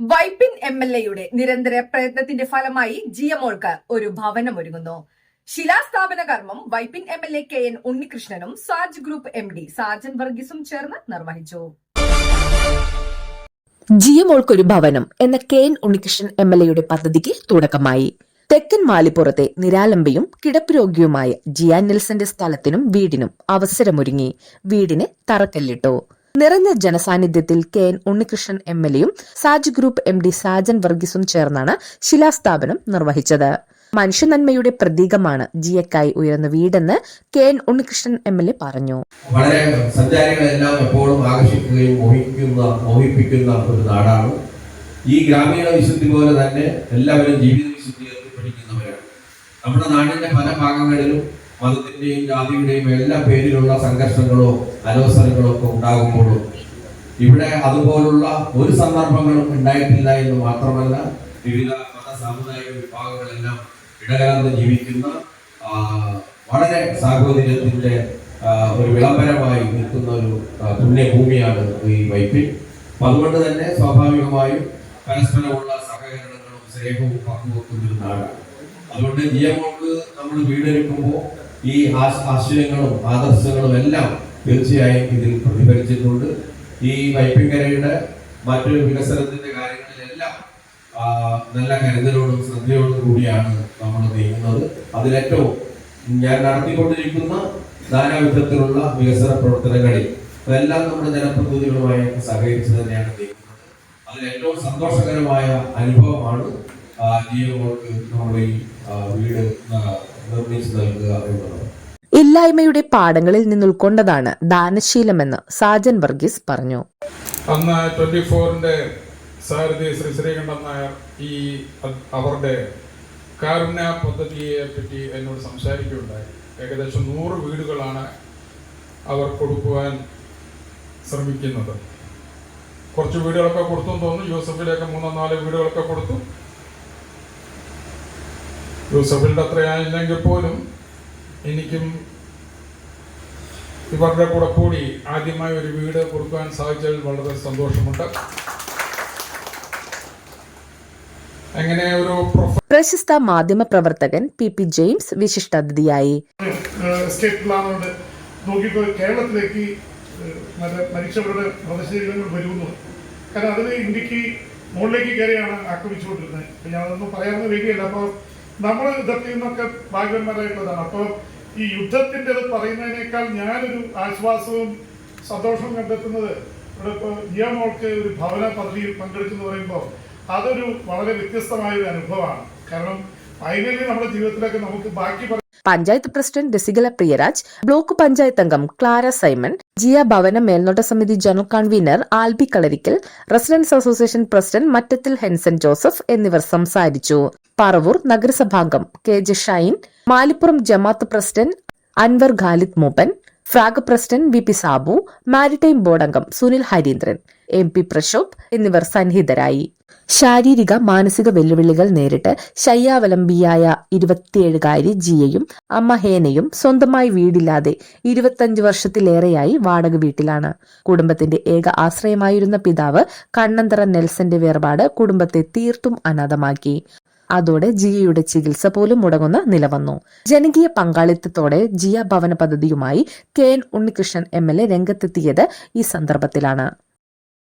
Vypin M L എയുടെ നിരന്തര പ്രയത്നത്തിന്റെ ഫലമായി ജിയമോൾക്ക് ഒരു ഭവനം ഒരുങ്ങുന്നു ശിലാസ്ഥാപന കർമ്മം Vypin M L A K N ഉണ്ണികൃഷ്ണനും Saj group M D Sajan വർഗീസും ചേർന്ന് നിർവഹിച്ചു. ജിയമോൾക്കൊരു ഭവനം എന്ന K N Unnikrishnan M L എയുടെ പദ്ധതിക്ക് തുടക്കമായി. തെക്കൻ മാലിപ്പുറത്തെ നിരാലംബയും കിടപ്പ് ജിയാൻ നെൽസന്റെ സ്ഥലത്തിനും വീടിനും അവസരമൊരുങ്ങി. വീടിന് തറക്കല്ലിട്ടു. നിറഞ്ഞ ജനസാന്നിധ്യത്തിൽ K N Unnikrishnan M L എയും Saj group M D Sajan വർഗീസും ചേർന്നാണ് ശിലാസ്ഥാപനം നിർവഹിച്ചത്. മനുഷ്യനന്മയുടെ പ്രതീകമാണ് ജിയക്കായി ഉയർന്ന വീടെന്ന് K N Unnikrishnan M L A പറഞ്ഞു. വളരെ സഞ്ചാരികളെല്ലാം എപ്പോഴും ആകർഷിക്കുകയും മോഹിക്കുന്ന മോഹിപ്പിക്കുന്ന ഒരു നാടാണ്. ഈ ഗ്രാമീണ വിശുദ്ധി പോലെ തന്നെ എല്ലാവരും ജീവിത വിശുദ്ധി പഠിക്കുന്നവരാണ്. നമ്മുടെ നാടിന്റെ പല ഭാഗങ്ങളിലും മതത്തിന്റെയും ജാതിയുടെയും എല്ലാ പേരിലുള്ള സംഘർഷങ്ങളോ അലോസരങ്ങളോ ഒക്കെ ഉണ്ടാകുമ്പോഴും ഇവിടെ അതുപോലുള്ള ഒരു സന്ദർഭങ്ങളും ഉണ്ടായിട്ടില്ല എന്ന് മാത്രമല്ല വിവിധ മത സാമുദായിക വിഭാഗങ്ങളെല്ലാം ഇടകലർന്ന് ജീവിക്കുന്ന വളരെ സാഹോദര്യത്തിന്റെ ഒരു വിളംബരമായി നിൽക്കുന്ന ഒരു പുണ്യഭൂമിയാണ് ഈ വൈപ്പിൽ അപ്പം അതുകൊണ്ട് തന്നെ സ്വാഭാവികമായും പരസ്പരമുള്ള സഹകരണങ്ങളും സ്നേഹവും പങ്കുവെക്കുന്ന ഒരു നാടാണ്. അതുകൊണ്ട് ജിയമോൾക്ക് നമ്മൾ വീടെടുക്കുമ്പോൾ ഈ ആശയങ്ങളും ആദർശങ്ങളും എല്ലാം തീർച്ചയായും ഇതിൽ പ്രതിഫലിച്ചിട്ടുണ്ട്. ഈ വൈപ്പിങ്കരയുടെ മറ്റൊരു വികസനത്തിന്റെ കാര്യങ്ങളിലെല്ലാം നല്ല കരുതലോടും ശ്രദ്ധയോടും കൂടിയാണ് നമ്മൾ നീങ്ങുന്നത്. അതിലേറ്റവും ഞാൻ നടത്തിക്കൊണ്ടിരിക്കുന്ന നാനാവിധത്തിലുള്ള വികസന പ്രവർത്തനങ്ങളിൽ അതെല്ലാം നമ്മുടെ ജനപ്രതിനിധികളുമായി സഹകരിച്ച് തന്നെയാണ് നീങ്ങുന്നത്. അതിലേറ്റവും സന്തോഷകരമായ അനുഭവമാണ് ആ, നമ്മുടെ ഈ വീട് നിർമ്മിച്ചു നൽകുക എന്നുള്ളത്. ഇല്ലായ്മയുടെ പാഠങ്ങളിൽ നിന്നുൾക്കൊണ്ടതാണ് ദാനശീലമെന്ന് സാജൻ വർഗീസ് പറഞ്ഞു. അന്ന് ട്വന്റി ഫോറിന്റെ സാരഥി ശ്രീ ശ്രീകണ്ഠൻ നായർ ഈ അവരുടെ കാരുണ്യ പദ്ധതിയെ പറ്റി എന്നോട് സംസാരിക്കുകയുണ്ടായി. ഏകദേശം നൂറ് വീടുകളാണ് അവർ കൊടുക്കുവാൻ ശ്രമിക്കുന്നത്. കുറച്ച് വീടുകളൊക്കെ കൊടുത്തു എന്ന് തോന്നുന്നു. യൂസഫിലേക്ക് മൂന്നോ നാല് വീടുകളൊക്കെ കൊടുത്തു. യൂസഫിന്റെ അത്രയായില്ലെങ്കിൽ പോലും എനിക്കും ഇവരുടെ കൂടെ കൂടി ആദ്യമായി ഒരു വീട് കൊടുക്കാൻ സാധിച്ചതിൽ വളരെ സന്തോഷമുണ്ട്. അങ്ങനെ ഒരു പ്രശസ്ത മാധ്യമ പ്രവർത്തകൻ പി പി ജെയിംസ് വിശിഷ്ടാതിഥിയായി. അതിഥിയായി നോക്കിയപ്പോൾ കേരളത്തിലേക്ക് മരിച്ചവരുടെ മൃതശരീരങ്ങൾ വരുന്നു. കാരണം അതിന് ഇന്ത്യയ്ക്ക് മുകളിലേക്ക് കയറിയാണ് ആക്രമിച്ചുകൊണ്ടിരുന്നത്. ഞാനൊന്നും ഞാൻ അതൊന്നും പറയാവുന്ന വേദിയല്ല അപ്പോൾ നമ്മൾ യുദ്ധത്തിൽ നിന്നൊക്കെ ഭാഗ്യന്മാരായിട്ടുള്ളതാണ് അപ്പോൾ ഈ യുദ്ധത്തിന്റെ അത് പറയുന്നതിനേക്കാൾ ഞാനൊരു ആശ്വാസവും സന്തോഷവും കണ്ടെത്തുന്നത് ഇവിടെ ഇപ്പോൾ ഇയമോൾക്ക് ഒരു ഭവന പദ്ധതിയിൽ പങ്കെടുക്കുന്നു പറയുമ്പോൾ അതൊരു വളരെ വ്യത്യസ്തമായ ഒരു അനുഭവമാണ്. കാരണം ഫൈനലി നമ്മുടെ ജീവിതത്തിലൊക്കെ നമുക്ക് ബാക്കി പഞ്ചായത്ത് പ്രസിഡന്റ് രസികല പ്രിയരാജ് ബ്ലോക്ക് പഞ്ചായത്ത് അംഗം ക്ലാര സൈമൺ ജിയ ഭവന മേൽനോട്ട സമിതി general convener Albi Kalarikkal residence association president Mattathil Henson Joseph എന്നിവർ സംസാരിച്ചു. Paravur നഗരസഭാംഗം K J Shine Malippuram Jamaat president Anwar Khalid Mooppan FRAG president V P Sabu maritime board അംഗം സുനിൽ ഹരീന്ദ്രൻ എം പി പ്രശോഭ് എന്നിവർ സന്നിഹിതരായി. ശാരീരിക മാനസിക വെല്ലുവിളികൾ നേരിട്ട് ശയ്യാവലംബിയായ ഇരുപത്തിയേഴുകാരി ജിയയും അമ്മ ഹേനയും സ്വന്തമായി വീടില്ലാതെ ഇരുപത്തഞ്ച് വർഷത്തിലേറെയായി വാടക വീട്ടിലാണ്. കുടുംബത്തിന്റെ ഏക ആശ്രയമായിരുന്ന പിതാവ് കണ്ണന്തറ നെൽസന്റെ വേർപാട് കുടുംബത്തെ തീർത്തും അനാഥമാക്കി. അതോടെ ജിയയുടെ ചികിത്സ പോലും മുടങ്ങുന്ന നില വന്നു. ജനകീയ പങ്കാളിത്തത്തോടെ ജിയ ഭവന പദ്ധതിയുമായി K N Unnikrishnan M L A രംഗത്തെത്തിയത് ഈ സന്ദർഭത്തിലാണ്.